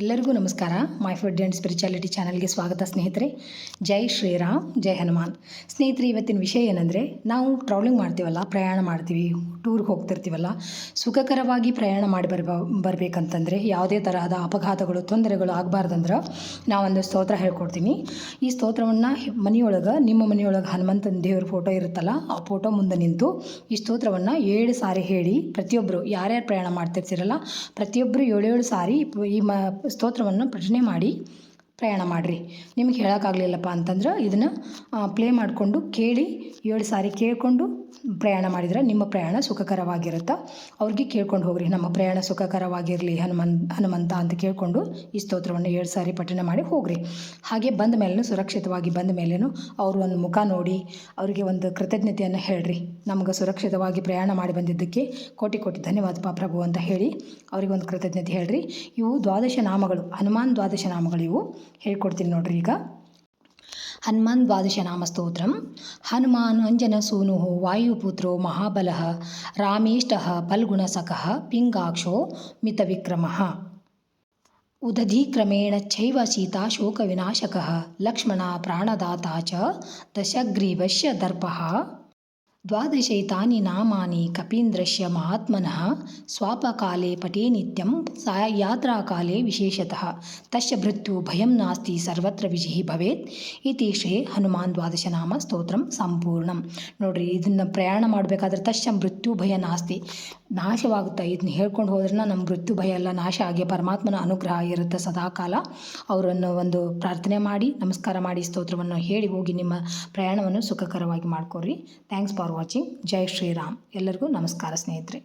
ಎಲ್ಲರಿಗೂ ನಮಸ್ಕಾರ. My food and spirituality ಚಾನಲ್ಗೆ ಸ್ವಾಗತ ಸ್ನೇಹಿತರೆ. ಜೈ ಶ್ರೀರಾಮ್, ಜೈ ಹನುಮಾನ್. ಸ್ನೇಹಿತರೆ, ಇವತ್ತಿನ ವಿಷಯ ಏನಂದರೆ, ನಾವು ಟ್ರಾವೆಲಿಂಗ್ ಮಾಡ್ತೀವಲ್ಲ, ಪ್ರಯಾಣ ಮಾಡ್ತೀವಿ ಟೂರ್ಗೆ ಹೋಗ್ತಿರ್ತೀವಲ್ಲ, ಸುಖಕರವಾಗಿ ಪ್ರಯಾಣ ಮಾಡಿ ಬರ್ಬ, ಬರಬೇಕಂತಂದರೆ ಯಾವುದೇ ತರಹದ ಅಪಘಾತಗಳು, ತೊಂದರೆಗಳು ಆಗಬಾರ್ದಂದ್ರೆ ನಾವೊಂದು ಸ್ತೋತ್ರ ಹೇಳ್ಕೊಡ್ತೀನಿ. ಈ ಸ್ತೋತ್ರವನ್ನು ಮನೆಯೊಳಗೆ, ನಿಮ್ಮ ಮನೆಯೊಳಗೆ ಹನುಮಂತನ ದೇವ್ರ ಫೋಟೋ ಇರುತ್ತಲ್ಲ, ಆ ಫೋಟೋ ಮುಂದೆ ನಿಂತು ಈ ಸ್ತೋತ್ರವನ್ನು ಏಳು ಸಾರಿ ಹೇಳಿ ಪ್ರತಿಯೊಬ್ಬರು ಯಾರ್ಯಾರು ಪ್ರಯಾಣ ಮಾಡ್ತಿರ್ತೀರಲ್ಲ ಪ್ರತಿಯೊಬ್ಬರು ಏಳೇಳು ಸಾರಿ ಈ ಮ ಸ್ತೋತ್ರವನ್ನು ಪಠನೆ ಮಾಡಿ. ಪ್ರಯಾಣ ಮಾಡಿರಿ. ನಿಮ್ಗೆ ಹೇಳೋಕ್ಕಾಗಲಿಲ್ಲಪ್ಪ ಅಂತಂದ್ರೆ ಇದನ್ನು ಪ್ಲೇ ಮಾಡಿಕೊಂಡು ಕೇಳಿ, ಏಳು ಸಾರಿ ಕೇಳಿಕೊಂಡು ಪ್ರಯಾಣ ಮಾಡಿದ್ರೆ ನಿಮ್ಮ ಪ್ರಯಾಣ ಸುಖಕರವಾಗಿರುತ್ತೆ. ಅವ್ರಿಗೆ ಕೇಳ್ಕೊಂಡು ಹೋಗ್ರಿ, ನಮ್ಮ ಪ್ರಯಾಣ ಸುಖಕರವಾಗಿರಲಿ ಹನುಮನ್, ಹನುಮಂತ ಅಂತ ಕೇಳಿಕೊಂಡು ಈ ಸ್ತೋತ್ರವನ್ನು ಏಳು ಸಾರಿ ಪಠಣ ಮಾಡಿ ಹೋಗ್ರಿ. ಹಾಗೆ ಬಂದ ಮೇಲೂ ಸುರಕ್ಷಿತವಾಗಿ ಬಂದ ಮೇಲೇನು ಅವರು ಒಂದು ಮುಖ ನೋಡಿ, ಅವರಿಗೆ ಒಂದು ಕೃತಜ್ಞತೆಯನ್ನು ಹೇಳ್ರಿ. ನಮ್ಗೆ ಸುರಕ್ಷಿತವಾಗಿ ಪ್ರಯಾಣ ಮಾಡಿ ಬಂದಿದ್ದಕ್ಕೆ ಕೋಟಿ ಕೋಟಿ ಪಾ ಪ್ರಭು ಅಂತ ಹೇಳಿ ಅವ್ರಿಗೆ ಒಂದು ಕೃತಜ್ಞತೆ ಹೇಳ್ರಿ. ಇವು ದ್ವಾದಶ ನಾಮಗಳು, ಹನುಮಾನ್ ದ್ವಾದಶ ನಾಮಗಳು ಇವು. ಹೇಳ್ಕೊಡ್ತೀನಿ ನೋಡ್ರಿ ಈಗ. ಹನುಮಾನ್ ದ್ವಾದಶ ನಾಮ ಸ್ತೋತ್ರಂ ಹನುಮಾನ್ ಅಂಜನಸೂನು ವಾಯುಪುತ್ರೋ ಮಹಾಬಲಃ. ರಾಮೇಷ್ಟ ಫಲ್ಗುಣಸಖಃ ಪಿಂಗಾಕ್ಷೋ ಮಿತವಿಕ್ರಮಃ ಉದಧೀಕ್ರಮೇಣ ಚೈವ ಸೀತಾ ಶೋಕವಿನಾಶಕ. ಲಕ್ಷ್ಮಣ ಪ್ರಾಣದಾತ ಚ ದಶಗ್ರೀವಶ್ಯ ದರ್ಪಃ. ನಾಮಾನಿ ಕಪೀಂದ್ರಶ್ಯ ಮಹಾತ್ಮನಃ ಸ್ವಾಪಕಾಲೇ ಪಟೇ ನಿತ್ಯಂ ಸಾ ಯಾತ್ರಾಕಾಲೇ ವಿಶೇಷತಃ. ತಸ್ಯ ಮೃತ್ಯು ಭಯಂ ನಾಸ್ತಿ ಸರ್ವತ್ರ ವಿಜಯಿ ಭವೇತ್. ಇತಿ ಶ್ರೀ ಹನುಮಾನ್ ದ್ವಾದಶನಾಮ ಸ್ತೋತ್ರಂ ಸಂಪೂರ್ಣಂ. ನೋಡ್ರಿ, ಇದನ್ನು ಪ್ರಯಾಣ ಮಾಡಬೇಕಾದ್ರೆ ತಸ್ಯ ಮೃತ್ಯು ಭಯ ನಾಸ್ತಿ. ನಾಶವಾಗುತ್ತೆ ಇದನ್ನ ಹೇಳ್ಕೊಂಡು ಹೋದ್ರನ್ನ ನಮ್ಮ ಮೃತ್ಯು ಭಯ ಎಲ್ಲ ನಾಶ ಆಗಿ ಪರಮಾತ್ಮನ ಅನುಗ್ರಹ ಇರುತ್ತೆ ಸದಾಕಾಲ. ಅವರನ್ನು ಒಂದು ಪ್ರಾರ್ಥನೆ ಮಾಡಿ, ನಮಸ್ಕಾರ ಮಾಡಿ ಸ್ತೋತ್ರವನ್ನು ಹೇಳಿ ಹೋಗಿ ನಿಮ್ಮ ಪ್ರಯಾಣವನ್ನು ಸುಖಕರವಾಗಿ ಮಾಡ್ಕೊರಿ thanks for watching Jai Shriram ಎಲ್ಲರಿಗೂ ನಮಸ್ಕಾರ ಸ್ನೇಹಿತರೆ.